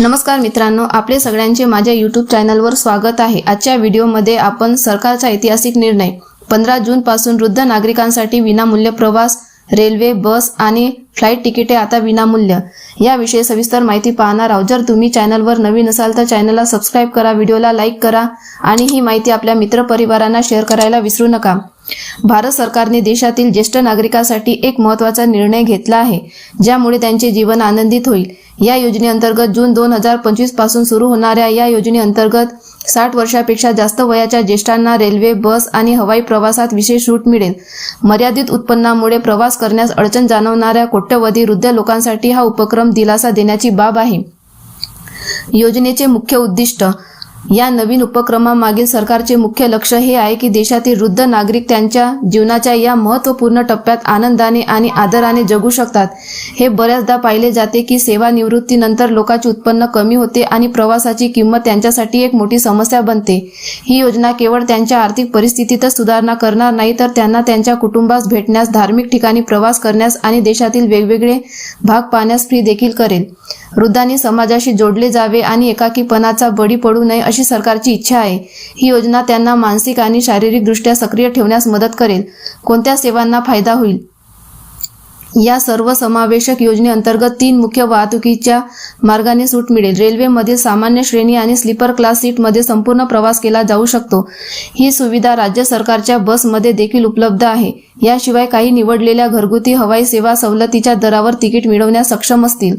नमस्कार मित्रांनो आपले सगळ्यांचे माझ्या यूट्यूब चॅनलवर स्वागत आहे. आजच्या व्हिडिओमध्ये आपण सरकारचा ऐतिहासिक निर्णय पंधरा जून पासून वृद्ध नागरिकांसाठी विनामूल्य प्रवास रेल्वे बस आणि फ्लाईट तिकिटे आता विनामूल्य. याविषयी सविस्तर माहिती पाहणार आहोत. जर तुम्ही चॅनलवर नवीन असाल तर चॅनलला सबस्क्राईब करा व्हिडिओला लाईक करा आणि ही माहिती आपल्या मित्रपरिवारांना शेअर करायला विसरू नका. भारत सरकारने देशातील ज्येष्ठ नागरिकांसाठी एक महत्त्वाचा निर्णय घेतला आहे ज्यामुळे त्यांचे जीवन आनंदित होईल. या योजनेअंतर्गत जून दोन हजार पंचवीसपासून सुरू होणाऱ्या या योजनेअंतर्गत साठ वर्षापेक्षा जास्त वयाच्या ज्येष्ठांना रेल्वे बस आणि हवाई प्रवासात विशेष सूट मिळेल. मर्यादित उत्पन्नामुळे प्रवास करण्यास अडचण जाणवणाऱ्या कोट्यवधी वृद्ध लोकांसाठी हा उपक्रम दिलासा देण्याची बाब आहे. योजनेचे मुख्य उद्दिष्ट या नवीन उपक्रमामागील सरकारचे मुख्य लक्ष हे आहे की देशातील वृद्ध नागरिक त्यांच्या जीवनाच्या या महत्त्वपूर्ण टप्प्यात आनंदाने आणि आदराने जगू शकतात. हे बऱ्याचदा पाहिले जाते की सेवानिवृत्तीनंतर लोकांचे उत्पन्न कमी होते आणि प्रवासाची किंमत त्यांच्यासाठी एक मोठी समस्या बनते. ही योजना केवळ त्यांच्या आर्थिक परिस्थितीतच सुधारणा करणार नाही तर त्यांना त्यांच्या कुटुंबास भेटण्यास धार्मिक ठिकाणी प्रवास करण्यास आणि देशातील वेगवेगळे भाग पाहण्यास फ्री देखील करेल. वृद्धांनी समाजाशी जोडले जावे आणि एकाकीपणाचा बळी पडू नये अशी सरकारची इच्छा आहे. ही योजना त्यांना मानसिक आणि शारीरिकदृष्ट्या सक्रिय ठेवण्यास मदत करेल. कोणत्या सेवांना फायदा होईल? या सर्व समावेशक योजनेअंतर्गत तीन मुख्य वाहतुकीच्या मार्गाने सूट मिळेल. रेल्वेमधील सामान्य श्रेणी आणि स्लीपर क्लास सीटमध्ये संपूर्ण प्रवास केला जाऊ शकतो. ही सुविधा राज्य सरकारच्या बसमध्ये देखील उपलब्ध आहे. याशिवाय काही निवडलेल्या घरगुती हवाई सेवा सवलतीच्या दरावर तिकीट मिळवण्यास सक्षम असतील.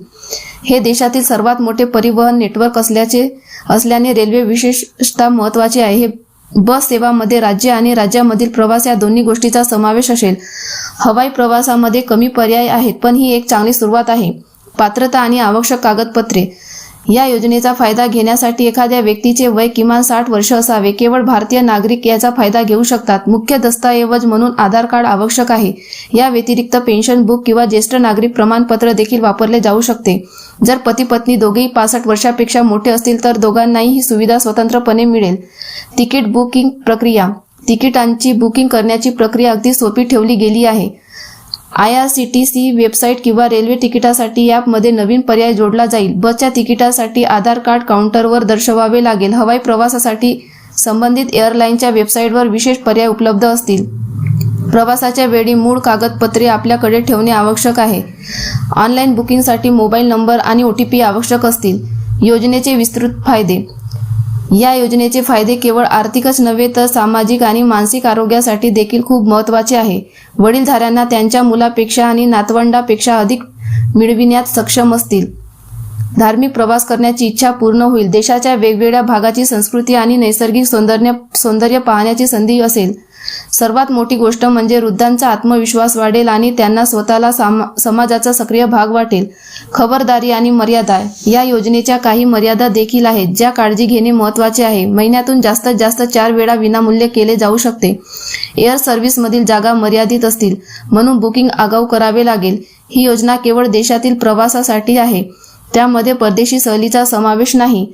हे देशातील सर्वात मोठे परिवहन नेटवर्क असल्याचे असल्याने रेल्वे विशेषतः महत्त्वाचे आहे. हे बस सेवामध्ये राज्य आणि राज्यामधील प्रवास या दोन्ही गोष्टीचा समावेश असेल. हवाई प्रवासामध्ये कमी पर्याय आहेत पण ही एक चांगली सुरुवात आहे. पात्रता आणि आवश्यक कागदपत्रे. या योजनेचा फायदा घेण्यासाठी एखाद्या व्यक्तीचे वय किमान साठ वर्ष असावे. केवळ भारतीय नागरिक याचा फायदा घेऊ शकतात. मुख्य दस्तऐवज म्हणून आधार कार्ड आवश्यक आहे. या व्यतिरिक्त पेन्शन बुक किंवा ज्येष्ठ नागरिक प्रमाणपत्र देखील वापरले जाऊ शकते. जर पती पत्नी दोघेही पासष्ट वर्षापेक्षा मोठे असतील तर दोघांनाही ही सुविधा स्वतंत्रपणे मिळेल. तिकीट बुकिंग प्रक्रिया. तिकिटांची बुकिंग करण्याची प्रक्रिया अगदी सोपी ठेवली गेली आहे. I R C T C website किंवा रेल्वे तिकिटासाठी ॲपमध्ये नवीन पर्याय जोडला जाईल. बसच्या तिकिटासाठी आधार कार्ड काउंटरवर दर्शवावे लागेल. हवाई प्रवासासाठी संबंधित एअरलाईनच्या वेबसाईटवर विशेष पर्याय उपलब्ध असतील. प्रवासाच्या वेळी मूळ कागदपत्रे आपल्याकडे ठेवणे आवश्यक आहे. ऑनलाईन बुकिंगसाठी मोबाईल नंबर आणि ओ टी पी आवश्यक असतील. योजनेचे विस्तृत फायदे. या योजनेचे फायदे केवळ आर्थिकच नव्हे तर सामाजिक आणि मानसिक आरोग्यासाठी देखील खूप महत्त्वाचे आहे. वडीलधाऱ्यांना त्यांच्या मुलापेक्षा आणि नातवंडापेक्षा अधिक मिळविण्यात सक्षम असतील. धार्मिक प्रवास करण्याची इच्छा पूर्ण होईल. देशाच्या वेगवेगळ्या भागाची संस्कृती आणि नैसर्गिक सौंदर्य सौंदर्य पाहण्याची संधी असेल. सर्वात मोठी गोष्ट म्हणजे वृद्धांचा आत्मविश्वास वाढेल आणि त्यांना स्वतःला सामा समाजाचा सक्रिय भाग वाटेल. खबरदारी आणि मर्यादा या योजनेच्या काही मर्यादा देखील आहेत ज्या काळजी घेणे महत्त्वाचे आहे. महिन्यातून जास्तीत जास्त चार वेळा विनामूल्य केले जाऊ शकते. एअर सर्व्हिसमधील जागा मर्यादित असतील म्हणून बुकिंग आगाऊ करावे लागेल. ही योजना केवळ देशातील प्रवासासाठी आहे. त्यामध्ये परदेशी सहलीचा समावेश नाही.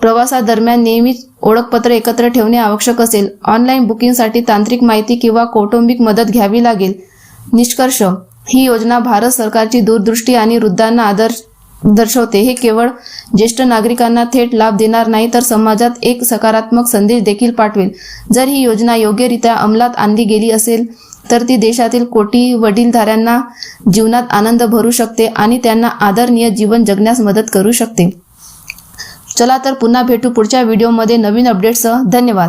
प्रवासादरम्यान नेहमीच ओळखपत्र एकत्र ठेवणे आवश्यक असेल. ऑनलाईन बुकिंगसाठी तांत्रिक माहिती किंवा कौटुंबिक मदत घ्यावी लागेल. निष्कर्ष ही योजना भारत सरकारची दूरदृष्टी आणि वृद्धांना आदर्श दर्शवते. हे केवळ ज्येष्ठ नागरिकांना थेट लाभ देणार नाही तर समाजात एक सकारात्मक संदेश देखील पाठवेल. जर ही योजना योग्यरित्या अंमलात आणली गेली असेल तर ती देशातील कोटी वडीलधाऱ्यांना जीवनात आनंद भरू शकते आणि त्यांना आदरणीय जीवन जगण्यास मदत करू शकते. चला तर पुन्हा भेटू पुढच्या व्हिडिओमध्ये नवीन अपडेटसह धन्यवाद.